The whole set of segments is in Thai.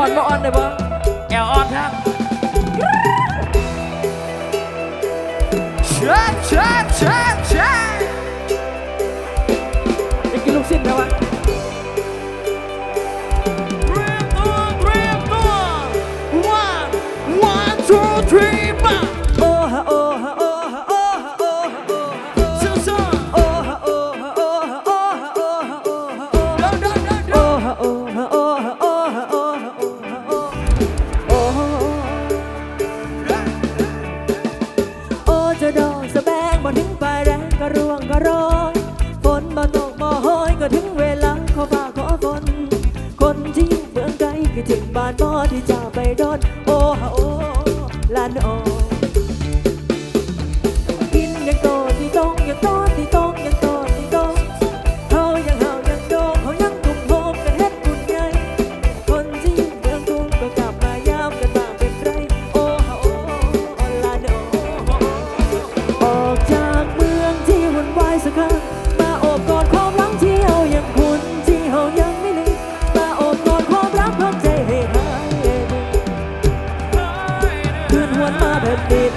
่อนบ่อ่อนได้บ่แอลอ่อนครับเชิญเชิญเชิญเชิญจะกินลูกชิ้นไหมวะเรียมตัวเรียมตัว one one two three four ถึงบ้านบ่ที่เจ้า คืนหวนมาแบบเด็ด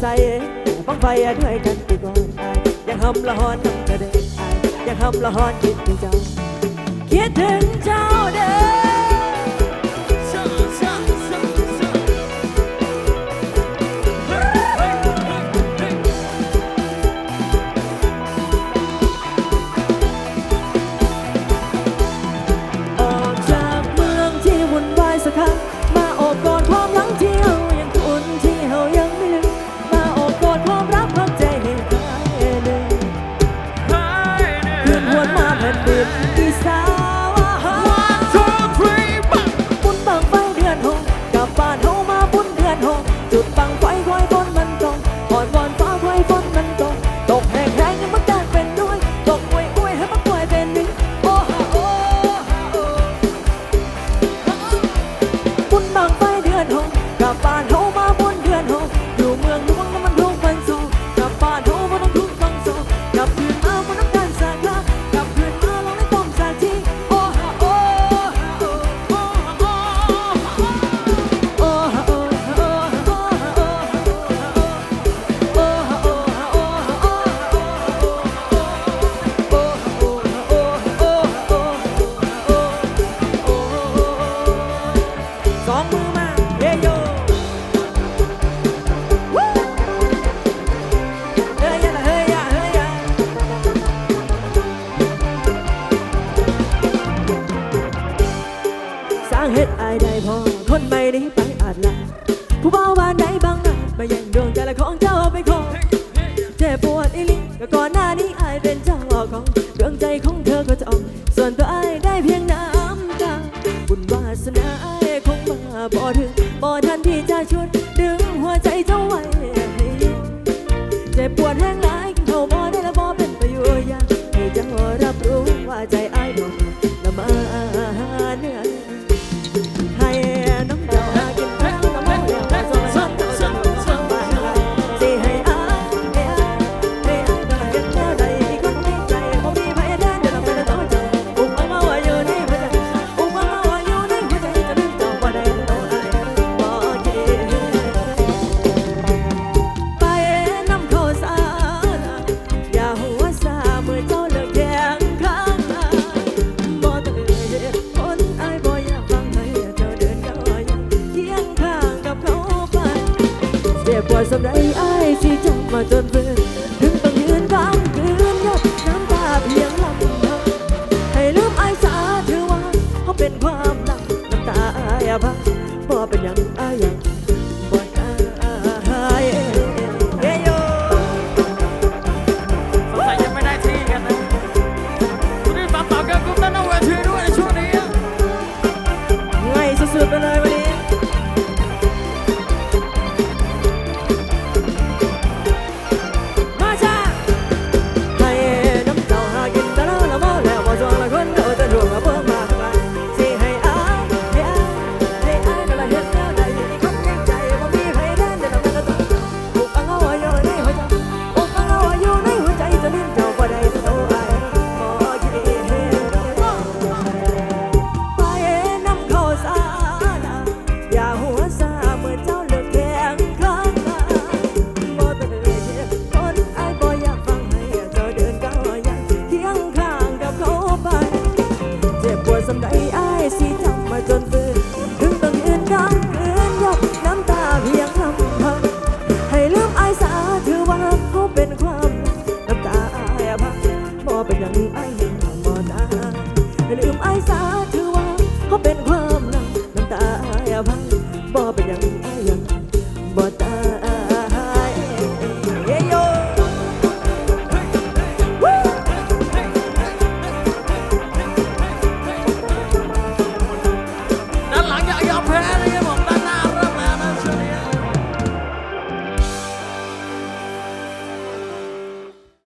ใส่ฟังไฟด้วยกันไปก่อนอายยังหำละหอนทำกระเด็นอายยังหำละหอนคิดถึงเจ้า คิดถึงเจ้าเด้อ 乖乖 สร้างเหตุอายได้พอคนใหม่นี้ไปอาจลาผู้บ่าวบ้านไหนบางนั้นมาแย่งดวงใจละของเจ้าไปขอเจ็บปวดอีหลิก็ก่อนหน้านี้อายเป็นเจ้าของดวงใจของเธอก็จะออกส่วนตัวอายได้เพียงน้ำตาบุญวาสนาอายคงมาบ่ถึงบ่ทันที่จะชุดดึงหัวใจเจ้าไว้ให้อยู่เจ็บปวดแห้งหลายกินข้าวบ่ได้และบ่เป็นประโยชน์อยากให้เจ้ารับรู้ว่าใจ my done